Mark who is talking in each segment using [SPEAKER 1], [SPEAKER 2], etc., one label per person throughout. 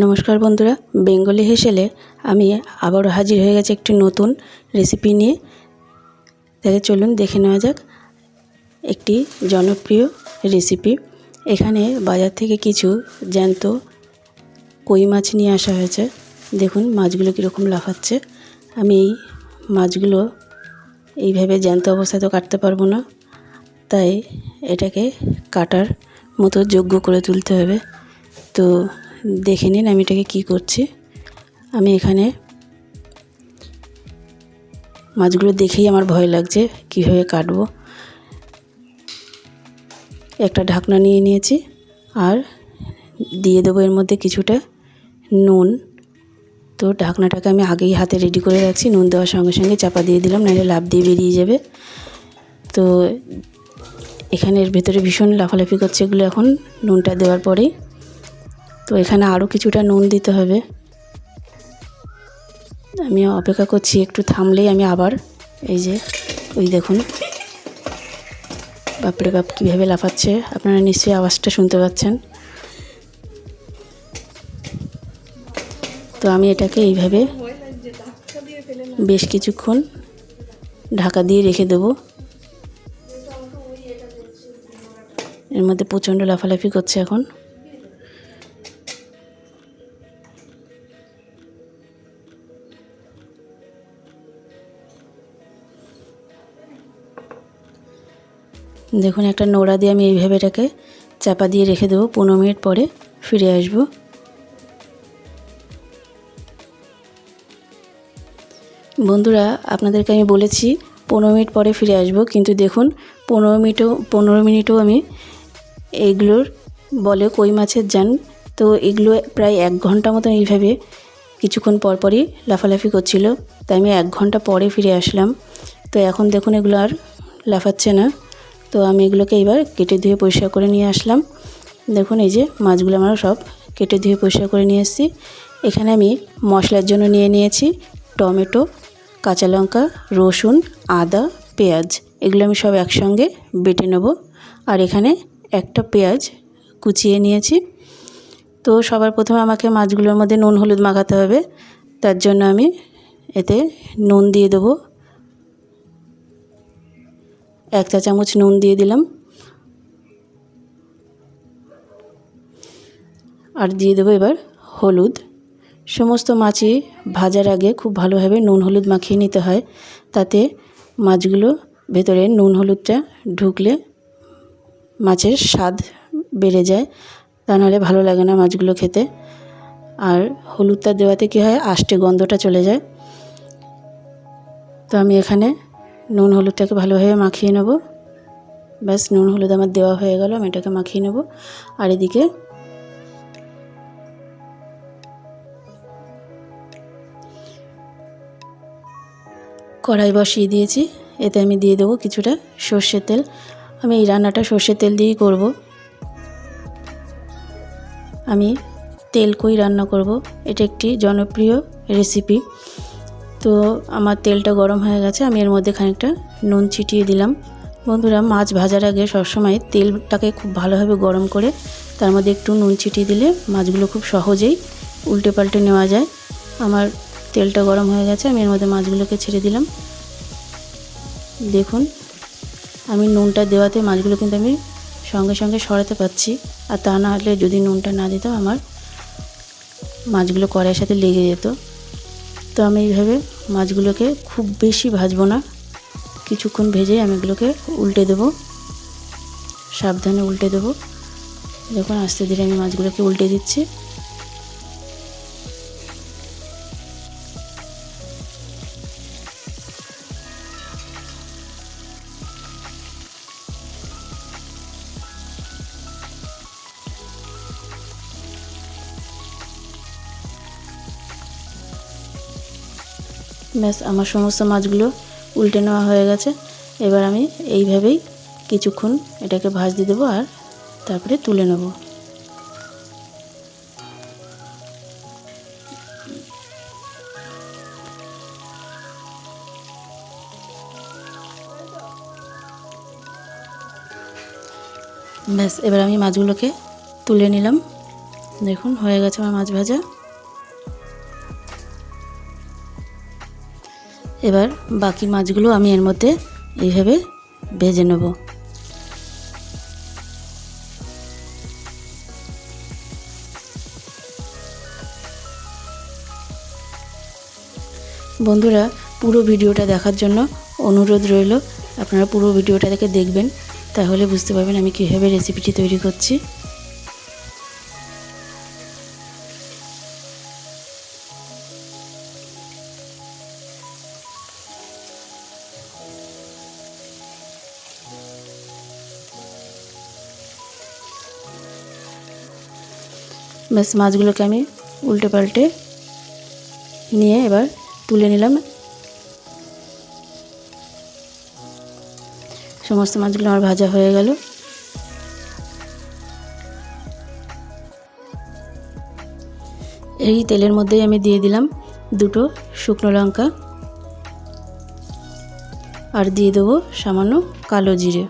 [SPEAKER 1] নমস্কার বন্ধুরা, বেঙ্গলি হেসেলে আমি আবারও হাজির হয়ে গেছি একটি নতুন রেসিপি নিয়ে। তাহলে চলুন দেখে নেওয়া যাক একটি জনপ্রিয় রেসিপি এখানে বাজার থেকে কিছু জ্যান্ত কই মাছ নিয়ে আসা হয়েছে। দেখুন মাছগুলো কীরকম লাফাচ্ছে। আমি এই মাছগুলো এইভাবে জ্যান্ত অবস্থায় তো কাটতে পারব না। তাই এটাকে কাটার মতো যোগ্য করে তুলতে হবে। তো দেখে নিন আমি এটাকে কী করছি। আমি এখানে মাছগুলো দেখেই আমার ভয় লাগছে, কীভাবে কাটবো। একটা ঢাকনা নিয়ে নিয়েছি আর দিয়ে দেবো এর মধ্যে কিছুটা নুন। তো ঢাকনাটাকে আমি আগেই হাতে রেডি করে রাখছি, নুন দেওয়ার সঙ্গে সঙ্গে চাপা দিয়ে দিলাম, নাহলে লাভ দিয়ে বেরিয়ে যাবে। তো এখানের ভেতরে ভীষণ লাফালাফি করছে এগুলো এখন নুনটা দেওয়ার পরেই। তো এখানে আরও কিছুটা নুন দিতে হবে। আমি অপেক্ষা করছি, একটু থামলেই আমি আবার এই যে, ওই দেখুন। বাপরে বাপ, কীভাবে লাফাচ্ছে, আপনারা নিশ্চয়ই আওয়াজটা শুনতে পাচ্ছেন। তো আমি এটাকে এইভাবে বেশ কিছুক্ষণ ঢাকা দিয়ে রেখে দেবো। এর মধ্যে প্রচণ্ড লাফালাফি করছে এখন। দেখুন, একটা নোড়া দিয়ে আমি এইভাবে এটাকে চাপা দিয়ে রেখে দেবো। পনেরো মিনিট পরে ফিরে আসব। বন্ধুরা, আপনাদেরকে আমি বলেছি, পনেরো মিনিট পরে ফিরে আসব। কিন্তু দেখুন, পনেরো মিনিটও পনেরো মিনিটও আমি এইগুলোর বলে কই মাছের যান তো এগুলো প্রায় এক ঘণ্টা মতন এইভাবে কিছুক্ষণ পরপরই লাফালাফি করছিল। তাই আমি এক ঘণ্টা পরে ফিরে আসলাম। তো এখন দেখুন, এগুলো আর লাফাচ্ছে না। তো আমি এগুলোকে এবার কেটে ধুয়ে পরিষ্কার করে নিয়ে আসলাম। দেখুন, এই যে মাছগুলো আমরা সব কেটে ধুয়ে পরিষ্কার করে নিয়ে এসেছি। এখানে আমি মশলার জন্য নিয়ে নিয়েছি টমেটো, কাঁচা লঙ্কা, রসুন, আদা, পেঁয়াজ। এগুলো আমি সব একসঙ্গে বেটে নেব। আর এখানে একটা পেঁয়াজ কুচিয়ে নিয়েছি। তো সবার প্রথমে আমাকে মাছগুলোর মধ্যে নুন, হলুদ মাখাতে হবে। তার জন্য আমি এতে নুন দিয়ে দেবো। এক চা চামচ নুন দিয়ে দিলাম। আর দিয়ে দেবো এবার হলুদ। সমস্ত মাছই ভাজার আগে খুব ভালোভাবে নুন হলুদ মাখিয়ে নিতে হয়। তাতে মাছগুলো ভেতরে নুন হলুদটা ঢুকলে মাছের স্বাদ বেড়ে যায়। তা নাহলে ভালো লাগে না মাছগুলো খেতে। আর হলুদটা দেওয়াতে কী হয়, আষ্টে গন্ধটা চলে যায়। তো আমি এখানে নুন হলুদটাকে ভালোভাবে মাখিয়ে নেব। ব্যাস, নুন হলুদ আমার দেওয়া হয়ে গেল, আমি এটাকে মাখিয়ে নেব। আর এদিকে কড়াই বসিয়ে দিয়েছি, এতে আমি দিয়ে দেবো কিছুটা সর্ষের তেল। আমি এই রান্নাটা সর্ষের তেল দিয়েই করব। আমি তেল কই রান্না করব, এটা একটি জনপ্রিয় রেসিপি তো আমার তেলটা গরম হয়ে গেছে, আমি এর মধ্যে খানিকটা নুন ছিটিয়ে দিলাম। বন্ধুরা, মাছ ভাজার আগে সবসময় তেলটাকে খুব ভালোভাবে গরম করে তার মধ্যে একটু নুন ছিটিয়ে দিলে মাছগুলো খুব সহজেই উল্টে পাল্টে নেওয়া যায়। আমার তেলটা গরম হয়ে গেছে, আমি এর মধ্যে মাছগুলোকে ছেড়ে দিলাম। দেখুন, আমি নুনটা দেওয়াতে মাছগুলো কিন্তু আমি সঙ্গে সঙ্গে সরাতে পারছি। আর তা না হলে যদি নুনটা না দিতাম, আমার মাছগুলো কড়াইয়ের সাথে লেগে যেত। তো আমি এইভাবে মাছগুলোকে খুব বেশি ভাজবো না। কিছুক্ষণ ভেজে আমি এগুলোকে উল্টে দেবো। সাবধানে উল্টে দেবো। যখন আস্তে ধীরে আমি মাছগুলোকে উল্টে দিচ্ছি। ব্যাস, আমার সমস্ত মাছগুলো উল্টে নেওয়া হয়ে গেছে। এবার আমি এইভাবেই কিছুক্ষণ এটাকে ভাজতে দেবো আর তারপরে তুলে নেব। ব্যাস, এবার আমি মাছগুলোকে তুলে নিলাম। দেখুন, হয়ে গেছে আমার মাছ ভাজা। এবার বাকি মাছগুলো আমি এর মধ্যে এইভাবে ভেজে নেব। বন্ধুরা, পুরো ভিডিওটা দেখার জন্য অনুরোধ রইল। আপনারা পুরো ভিডিওটা দেখে দেখবেন, তাহলে বুঝতে পারবেন আমি কীভাবে রেসিপিটি তৈরি করছি। ব্যাস, মাছগুলোকে আমি উল্টে পাল্টে নিয়ে এবার তুলে নিলাম। সমস্ত মাছগুলো আমার ভাজা হয়ে গেল। এই তেলের মধ্যেই আমি দিয়ে দিলাম দুটো শুকনো লঙ্কা। আর দিয়ে দেবো সামান্য কালো জিরে।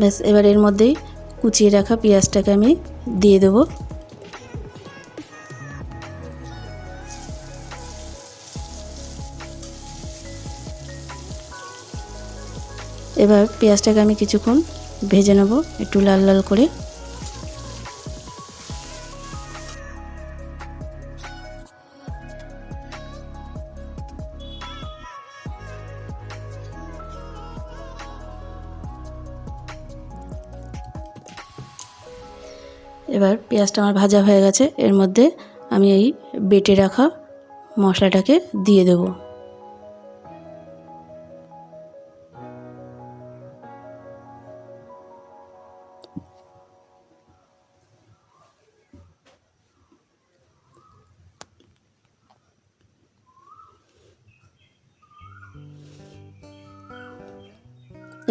[SPEAKER 1] ব্যাস, এবার এর মধ্যেই কুচিয়ে রাখা পেঁয়াজটাকে আমি দিয়ে দেবো। এবার পেঁয়াজটাকে আমি কিছুক্ষণ ভেজে নেব, একটু লাল লাল করে। পেঁয়াজটা আমার ভাজা হয়ে গেছে। এর মধ্যে আমি এই বেটে রাখা মশলাটাকে দিয়ে দেবো।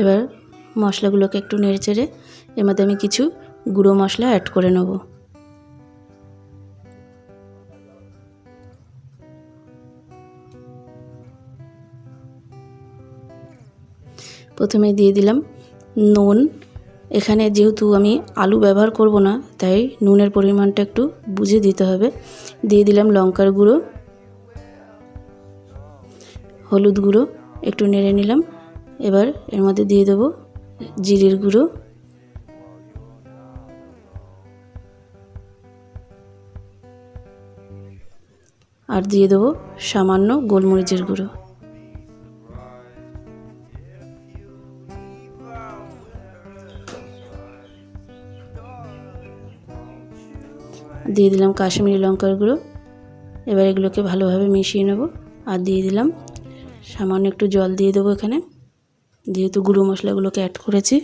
[SPEAKER 1] এবার মশলাগুলোকে একটু নেড়ে চেড়ে, এর মধ্যে আমি কিছু গুঁড়ো মশলা অ্যাড করে নেব। প্রথমে দিয়ে দিলাম নুন। এখানে যেহেতু আমি আলু ব্যবহার করব না, তাই নুনের পরিমাণটা একটু বুঝে দিতে হবে। দিয়ে দিলাম লঙ্কার গুঁড়ো। হলুদ গুঁড়ো, একটু নেড়ে নিলাম। এবার এর মধ্যে দিয়ে দেবো জিরের গুঁড়ো। আর দিয়ে দেবো সামান্য গোলমরিচের গুঁড়ো। দিয়ে দিলাম কাশ্মীরি লঙ্কার গুঁড়ো। এবার এগুলোকে ভালোভাবে মিশিয়ে নেব। আর দিয়ে দিলাম সামান্য একটু জল দিয়ে দেবো এখানে। যেহেতু গুঁড়ো মশলাগুলোকে অ্যাড করেছি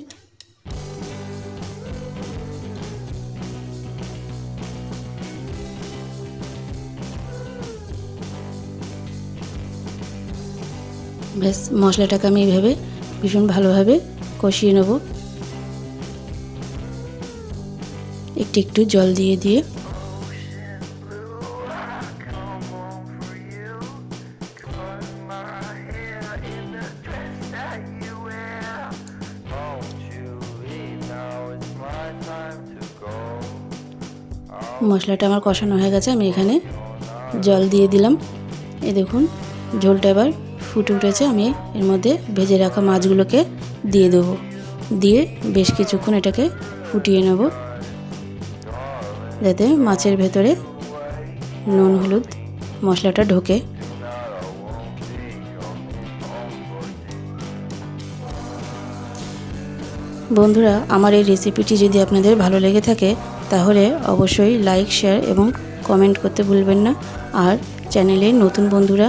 [SPEAKER 1] ব্যাস, মশলাটাকে আমি এইভাবে ভীষণ ভালোভাবে কষিয়ে নেব। একটু একটু জল দিয়ে দিয়ে। মশলাটা আমার কষানো হয়ে গেছে, আমি এখানে জল দিয়ে দিলাম। এ দেখুন, ঝোলটা এবার ফুটে উঠেছে, আমি এর মধ্যে ভেজে রাখা মাছগুলোকে দিয়ে দেবো। দিয়ে বেশ কিছুক্ষণ এটাকে ফুটিয়ে নেব। যাতে মাছের ভেতরে নুন, হলুদ মশলাটা ঢোকে। বন্ধুরা, আমার এই রেসিপিটি যদি আপনাদের ভালো লেগে থাকে, তাহলে অবশ্যই লাইক, শেয়ার এবং কমেন্ট করতে ভুলবেন না। আর চ্যানেলে নতুন বন্ধুরা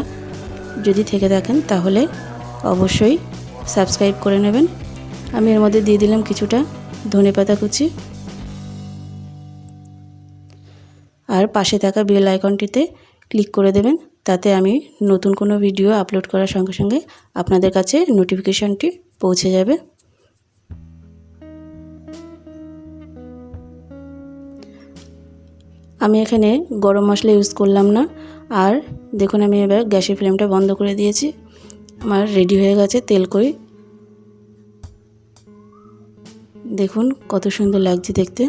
[SPEAKER 1] যদি থেকে থাকেন তাহলে অবশ্যই সাবস্ক্রাইব করে নেবেন। আমি এর মধ্যে দিয়ে দিলাম কিছুটা ধনে পাতা কুচি। আর পাশে থাকা বেল আইকনটিতে ক্লিক করে দেবেন, তাতে আমি নতুন কোনো ভিডিও আপলোড করার সঙ্গে সঙ্গে আপনাদের কাছে নোটিফিকেশানটি পৌঁছে যাবে। আমি এখানে গরম মশলা ইউজ করলাম না। আর দেখুন, আমি এবার গ্যাসের ফ্লেমটা বন্ধ করে দিয়েছি। আমার রেডি হয়ে গেছে তেল কই। দেখুন, কত সুন্দর লাগছে দেখতে।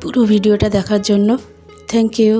[SPEAKER 1] পুরো ভিডিওটা দেখার জন্য থ্যাংক ইউ